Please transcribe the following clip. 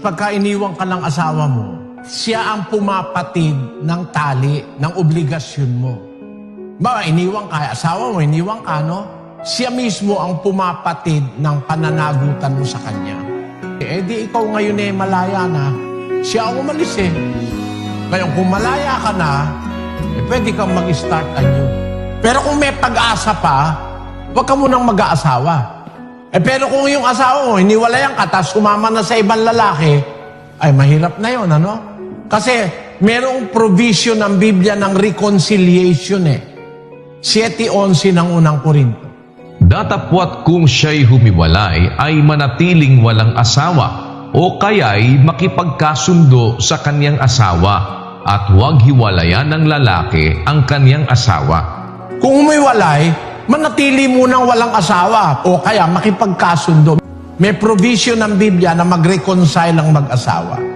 Pagka iniwan ka ng asawa mo, siya ang pumapatid ng tali, ng obligasyon mo. Ba, iniwan ka, asawa mo, iniwan ka, no? Siya mismo ang pumapatid ng pananagutan mo sa kanya. Eh di ikaw ngayon eh malaya na, siya ang umalis eh. Kaya kung malaya ka na, eh pwede kang mag-start anew. Pero kung may pag-asa pa, huwag ka munang mag-aasawa. Eh pero kung yung asawa mo, hiniwalayan ka, tapos sumama na sa ibang lalaki, ay mahirap na yon ano? Kasi merong provision ng Biblia ng reconciliation eh. 7.11 ng unang Korinto. Datapwat kung siya'y humiwalay ay manatiling walang asawa o kaya'y makipagkasundo sa kanyang asawa at huwag hiwalayan ng lalaki ang kanyang asawa. Kung umiwalay, manatili munang walang asawa o kaya makipagkasundo. May provision ng Biblia na mag-reconcile ang mag-asawa.